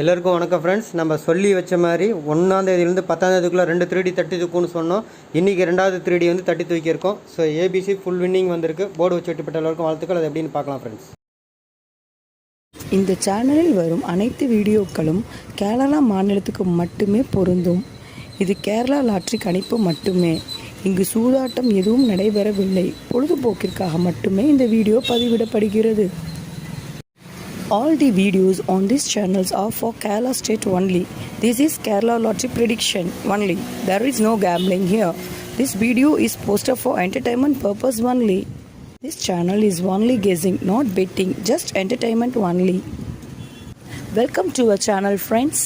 எல்லாருக்கும் வணக்கம் ஃப்ரெண்ட்ஸ் நம்ம சொல்லி வச்ச மாதிரி ஒன்றாந்தேதியிலேருந்து பத்தாந்தேதிக்குள்ளே ரெண்டு த்ரீடி தட்டி தூக்குன்னு சொன்னோம். இன்றைக்கி ரெண்டாவது த்ரீடி வந்து தட்டி தூக்கியிருக்கோம். ஸோ ஏபிசி ஃபுல் வின்னிங் வந்திருக்கு. போர்டு வச்சு வெட்டிப்பட்ட எல்லாருக்கும் வாழ்த்துக்கள். அது எப்படின்னு பார்க்கலாம் ஃப்ரெண்ட்ஸ் இந்த சேனலில் வரும் அனைத்து வீடியோக்களும் கேரளா மாநிலத்துக்கு மட்டுமே பொருந்தும். இது கேரளா லாட்ரி கணிப்பு மட்டுமே. இங்கு சூதாட்டம் எதுவும் நடைபெறவில்லை. பொழுதுபோக்கிற்காக மட்டுமே இந்த வீடியோ பதிவிடப்படுகிறது. All the videos on these channels are for Kerala state only. This is Kerala lottery prediction only. There is no gambling here. This video is posted for entertainment purpose only. This channel is only guessing, not betting, just entertainment only. Welcome to our channel, friends.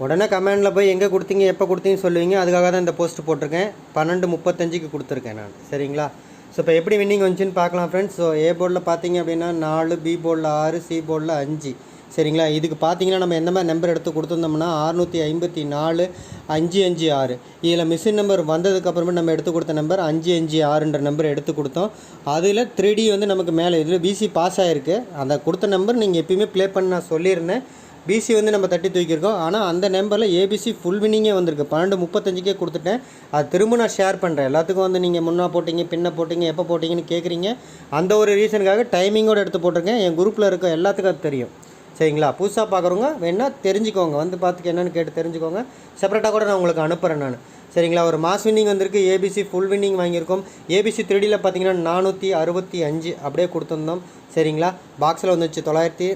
உடனே கமெண்டில் போய் எங்கே கொடுத்தீங்க எப்போ கொடுத்தீங்கன்னு சொல்லுவீங்க அதுக்காக தான் இந்த போஸ்ட் போட்டிருக்கேன் பன்னெண்டு முப்பத்தஞ்சுக்கு கொடுத்துருக்கேன் நான் சரிங்களா ஸோ இப்போ எப்படி வின்னிங் வந்துச்சுன்னு பார்க்கலாம் ஃப்ரெண்ட்ஸ் ஸோ ஏ போர்டில் பார்த்தீங்க அப்படின்னா நாலு பி போர்டில் ஆறு சி போர்டில் அஞ்சு. சரிங்களா? இதுக்கு பார்த்தீங்கன்னா நம்ம எந்த மாதிரி நம்பர் எடுத்து கொடுத்துருந்தோம்னா அறுநூற்றி ஐம்பத்தி நாலு அஞ்சு அஞ்சு ஆறு. இதில் மிஷின் நம்பர் வந்ததுக்கப்புறமே நம்ம எடுத்து கொடுத்த நம்பர் அஞ்சு அஞ்சு ஆறுன்ற நம்பர் எடுத்து கொடுத்தோம். அதில் த்ரீ டி வந்து நமக்கு மேலே இதில் பிசி பாஸ் ஆகிருக்கு அந்த கொடுத்த நம்பர் நீங்கள் எப்பயுமே ப்ளே பண்ண நான் சொல்லியிருந்தேன். பிசி வந்து நம்ம தட்டி தூக்கியிருக்கோம். ஆனால் அந்த நம்பரில் ஏபிசி ஃபுல் வின்னிங்கே வந்திருக்கு. பன்னெண்டு முப்பத்தஞ்சுக்கே கொடுத்துட்டேன். அது திரும்ப நான் ஷேர் பண்ணுறேன் எல்லாத்துக்கும் வந்து நீங்கள் முன்னா போட்டிங்க பின்ன போட்டிங்க எப்போ போட்டிங்கன்னு கேட்குறீங்க அந்த ஒரு ரீசனுக்காக டைமிங்கோடு எடுத்து போட்டிருக்கேன். என் குரூப்பில் இருக்க எல்லாத்துக்கும் அது தெரியும். சரிங்களா? புதுசாக பார்க்குறவங்க வேணால் தெரிஞ்சுக்கோங்க. வந்து பார்த்துக்க என்னென்னு கேட்டு தெரிஞ்சுக்கோங்க. செப்பரேட்டாக கூட நான் உங்களுக்கு அனுப்புகிறேன் நான். சரிங்களா? ஒரு மாஸ் வின்னிங் வந்திருக்கு. ஏபிசி ஃபுல் வின்னிங் வாங்கியிருக்கோம். ஏபிசி த்ரீடியில் பார்த்தீங்கன்னா நானூற்றி அறுபத்தி அஞ்சு அப்படியே கொடுத்துருந்தோம். சரிங்களா? பாக்ஸில் வந்துச்சு தொள்ளாயிரத்தி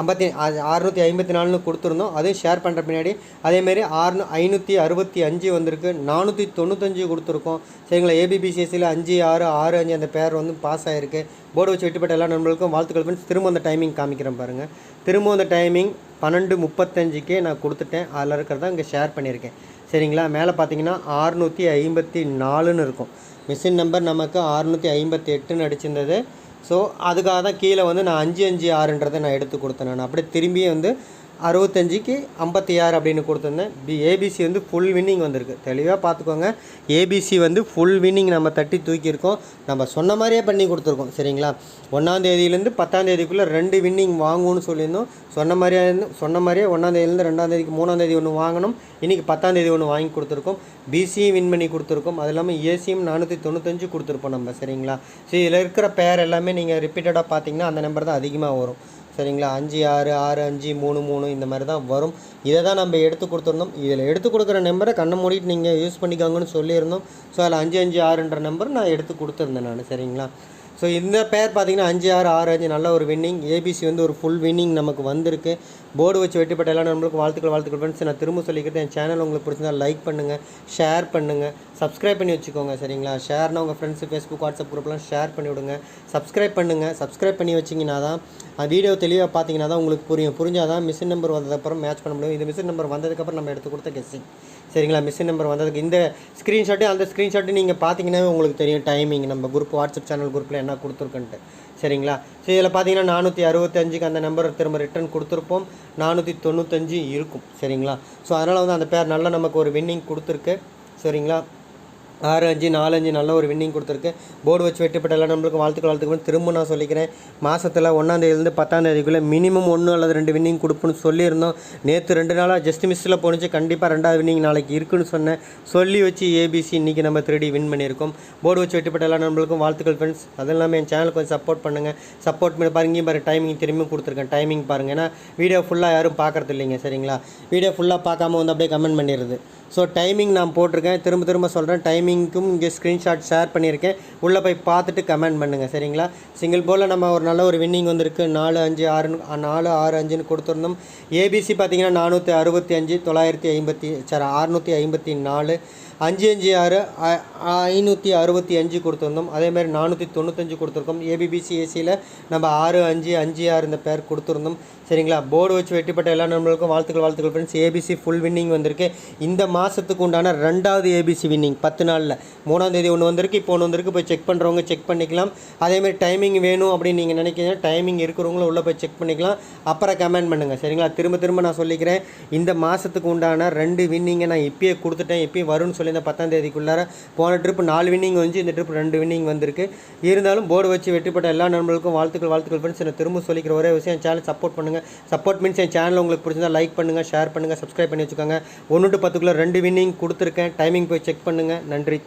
ஐம்பத்தி அறுநூற்றி ஐம்பத்தி நாலுன்னு கொடுத்துருந்தோம். அதையும் ஷேர் பண்ணுற பின்னாடி அதேமாரி ஆறுநூ ஐநூற்றி அறுபத்தி அஞ்சு வந்திருக்கு. நானூற்றி தொண்ணூத்தஞ்சு கொடுத்துருக்கோம். சரிங்களா? ஏபிபிசிஎஸ்சியில் அஞ்சு ஆறு ஆறு அஞ்சு அந்த பேர் வந்து பாஸ் ஆகிருக்கு போர்டு வச்சு வெட்டிப்பட்ட எல்லா நண்பர்களுக்கும் வாழ்த்துக்கள் ஃப்ரெண்ட்ஸ் திரும்ப அந்த டைமிங் காமிக்கிறேன் பாருங்கள் திரும்ப அந்த டைமிங் பன்னெண்டு முப்பத்தஞ்சுக்கே நான் கொடுத்துட்டேன். அதில் இருக்கிறத இங்கே ஷேர் பண்ணியிருக்கேன். சரிங்களா? மேலே பார்த்தீங்கன்னா ஆறுநூற்றி ஐம்பத்தி நாலுன்னு இருக்கும். மிஷின் நம்பர் நமக்கு ஆறுநூற்றி ஐம்பத்தி எட்டுன்னு அடிச்சிருந்தது. ஸோ அதுக்காக தான் கீழே வந்து நான் அஞ்சு அஞ்சு ஆறுன்றதை நான் எடுத்து கொடுத்தேன் நான். அப்படியே திரும்பியும் வந்து அறுபத்தஞ்சிக்கு ஐம்பத்தி ஆறு அப்படின்னு கொடுத்துருந்தேன். பி ஏபிசி வந்து ஃபுல் வின்னிங் வந்திருக்கு. தெளிவாக பார்த்துக்கோங்க ஏபிசி வந்து ஃபுல் வின்னிங் நம்ம தட்டி தூக்கியிருக்கோம். நம்ம சொன்ன மாதிரியே பண்ணி கொடுத்துருக்கோம். சரிங்களா? ஒன்றாந்தேதியிலேருந்து பத்தாந்தேதிக்குள்ளே ரெண்டு வின்னிங் வாங்குவோன்னு சொல்லியிருந்தோம். சொன்ன மாதிரியே இருந்து சொன்ன மாதிரியே ஒன்றாந்தேதியிலேருந்து ரெண்டாந்தேதிக்கு மூணாந்தேதி ஒன்று வாங்கணும். இன்றைக்கி பத்தாந்தேதி ஒன்று வாங்கி கொடுத்துருக்கோம். பிசியும் வின் பண்ணி கொடுத்துருக்கோம். அது இல்லாமல் ஏசியும் நானூற்றி தொண்ணூத்தஞ்சு கொடுத்துருப்போம் நம்ம. சரிங்களா? ஸோ இதில் இருக்கிற பேர் எல்லாமே நீங்கள் ரிப்பீட்டடாக பார்த்தீங்கன்னா அந்த நம்பர் தான் அதிகமாக வரும். சரிங்களா? அஞ்சு ஆறு ஆறு அஞ்சு மூணு மூணு இந்த மாதிரி தான் வரும். இதை தான் நம்ம எடுத்து கொடுத்துருந்தோம் இதில் எடுத்து கொடுக்குற நம்பரை கண்ணை மூடிட்டு நீங்கள் யூஸ் பண்ணிக்கோங்கன்னு சொல்லியிருந்தோம். ஸோ அதில் அஞ்சு அஞ்சு ஆறுன்ற நம்பர் நான் எடுத்து கொடுத்துருந்தேன் நான் சரிங்களா? ஸோ இந்த பேர் பார்த்தீங்கன்னா அஞ்சு ஆறு ஆறு அஞ்சு நல்ல ஒரு வின்னிங் ஏபிசி வந்து ஒரு ஃபுல் வின்னிங் நமக்கு வந்திருக்கு. போர்டு வச்சு வெட்டிப்பட்ட எல்லா நம்மளுக்கு வாழ்த்துக்கள் வாழ்த்துக்கள். ஃப்ரெண்ட்ஸ் நான் திரும்ப சொல்லிக்கிறேன் என் சேனல் உங்களுக்கு பிடிச்சிருந்தா லைக் பண்ணுங்கள் ஷேர் பண்ணுங்கள் சப்ஸ்கிரைப் பண்ணி வச்சுக்கோங்க சரிங்களா? ஷேர்னா உங்கள் ஃப்ரெண்ட்ஸு ஃபேஸ்புக் வாட்ஸ்அப் குரூப்லாம் ஷேர் பண்ணி விடுங்க. சப்ஸ்கிரைப் பண்ணுங்கள் சப்ஸ்கிரைப் பண்ணி வச்சிங்கன்னா தான் அந்த வீடியோ தெளிவாக பார்த்தீங்கன்னா தான் உங்களுக்கு புரியும். புரிஞ்சால் தான் மிஷின் நம்பர் வந்ததுக்கப்புறம் மேட்ச் பண்ண முடியும். இந்த மிஷின் நம்பர் வந்ததுக்கப்புறம் நம்ம எடுத்து கொடுத்த கெஸ்ஸிங் சரிங்களா? மிஷின் நம்பர் வந்ததுக்கு இந்த ஸ்க்ரீன்ஷாட்டு அந்த ஸ்க்ரீன்ஷாட்டு நீங்கள் பார்த்தீங்கன்னா உங்களுக்கு தெரியும் டைமிங் நம்ம குரூப் வாட்ஸ்அப் சேனல் குரூப்பில் என்ன கொடுத்துருக்குன்ட்டு. சரிங்களா? ஸோ இதில் பார்த்தீங்கன்னா நானூற்றி அறுபத்தஞ்சுக்கு அந்த நம்பர் திரும்ப ரிட்டர்ன் கொடுத்துருப்போம். நானூற்றி தொண்ணூத்தஞ்சு இருக்கும். சரிங்களா? ஸோ அதனால் வந்து அந்த பேர் நல்லா நமக்கு ஒரு வின்னிங் கொடுத்துருக்கு. சரிங்களா? ஆறு அஞ்சு நாலஞ்சு நல்ல ஒரு வின்னிங் கொடுத்துருக்கு. போர்டு வச்சு வெட்டிப்பட்ட எல்லாம் நம்மளுக்கு வாழ்த்துக்கள் வாழ்த்துக்கள். திரும்ப நான் சொல்லிக்கிறேன் மாதத்தில் ஒன்றாந்தேதிலேருந்து பத்தாந்தேதிக்குள்ளே மினிமம் ஒன்று அல்லது ரெண்டு வின்னிங் கொடுப்புன்னு சொல்லியிருந்தோம். நேற்று ரெண்டு நாளாக ஜஸ்ட் மிஸ்ஸில் போணுச்சு கண்டிப்பாக ரெண்டாவது வின்னிங் நாளைக்கு இருக்குன்னு சொன்னேன். சொல்லி வச்சு ஏபிசி இன்றைக்கி நம்ம த்ரீ வின் பண்ணியிருக்கோம். போர்டு வச்சு வெட்டிப்பட்ட எல்லா நம்மளுக்கும் வாழ்த்துக்கள் ஃப்ரெண்ட்ஸ் அது இல்லாமல் என் சேனலுக்கு கொஞ்சம் சப்போர்ட் பண்ணுங்கள் சப்போர்ட் பண்ணி பாருங்க. பாரு டைமிங் திரும்பி கொடுத்துருக்கேன். டைமிங் பாருங்கள் ஏன்னா வீடியோ ஃபுல்லாக யாரும் பார்க்குறது இல்லைங்க சரிங்களா? வீடியோ ஃபுல்லாக பார்க்காம வந்து அப்படியே கமெண்ட் பண்ணிடுது ஸோ டைமிங் நான் போட்டிருக்கேன். திரும்ப திரும்ப சொல்கிறேன் டைமிங்க்கும் இங்கே ஸ்க்ரீன்ஷாட் ஷேர் பண்ணியிருக்கேன். உள்ளே போய் பார்த்துட்டு கமெண்ட் பண்ணுங்கள் சரிங்களா? சிங்கிள் போல் நம்ம ஒரு நல்ல ஒரு வின்னிங் வந்திருக்கு. நாலு அஞ்சு ஆறு நாலு ஆறு அஞ்சுன்னு கொடுத்துருந்தோம். ஏபிசி பார்த்தீங்கன்னா நானூற்றி அறுபத்தி அஞ்சு தொள்ளாயிரத்தி ஐம்பத்தி சாரி அறுநூற்றி ஐம்பத்தி நாலு அஞ்சு அஞ்சு ஆறு ஐநூற்றி அறுபத்தி அஞ்சு கொடுத்துருந்தோம். அதேமாதிரி நானூற்றி தொண்ணூத்தஞ்சு கொடுத்துருக்கோம். ஏபிபிசி ஏசியில் நம்ம ஆறு அஞ்சு அஞ்சு ஆறு இந்த பேர் கொடுத்துருந்தோம். சரிங்களா? போர்டு வச்சு வெட்டிப்பட்ட எல்லா நண்பர்களுக்கும் வாழ்த்துக்கள் வாழ்த்துக்கள் ஃப்ரெண்ட்ஸ் ஏபிசி ஃபுல் வின்னிங் வந்திருக்கு. இந்த மாதத்துக்கு உண்டான ரெண்டாவது ஏபிசி வின்னிங் பத்து நாள் நாளில். மூணாம் தேதி ஒன்று வந்திருக்கு இப்போ ஒன்று வந்திருக்கு போய் செக் பண்ணுறவங்க செக் பண்ணிக்கலாம். அதேமாதிரி டைமிங் வேணும் அப்படின்னு நீங்கள் நினைக்கிறீங்க டைமிங் இருக்கிறவங்களும் உள்ளே போய் செக் பண்ணிக்கலாம். அப்புறம் கமெண்ட் பண்ணுங்கள் சரிங்களா? திரும்ப திரும்ப நான் சொல்லிக்கிறேன். இந்த மாதத்துக்கு உண்டான ரெண்டு வின்னிங்கை நான் இப்பயே கொடுத்துட்டேன் இப்பயும் வரும்னு சொல்லியிருந்தேன் பத்தாம் தேதிக்குள்ளார போன ட்ரிப் நாலு வின்னிங் வந்து இந்த ட்ரிப் ரெண்டு வின்னிங் வந்திருக்கு. இருந்தாலும் போர்டு வச்சு வெற்றி பெற்ற எல்லா நண்பர்களுக்கும் வாழ்த்துக்கள் வாழ்த்துக்கள் ஃப்ரெண்ட்ஸ் நான் திரும்ப சொல்லிக்கிற ஒரே விஷயம் சேனல் சப்போர்ட் பண்ணுங்கள் சப்போர்ட் மீன்ஸ் என் சேனல் உங்களுக்கு பிடிச்சிருந்தா லைக் பண்ணுங்கள் ஷேர் பண்ணுங்கள் சப்ஸ்கிரைப் பண்ணி வச்சுக்கோங்க. ஒன்று டு பத்துக்குள்ளே ரெண்டு வின்னிங் கொடுத்துருக்கேன். டைமிங் போய் செக் பண்ணுங்கள் நன்றி. 100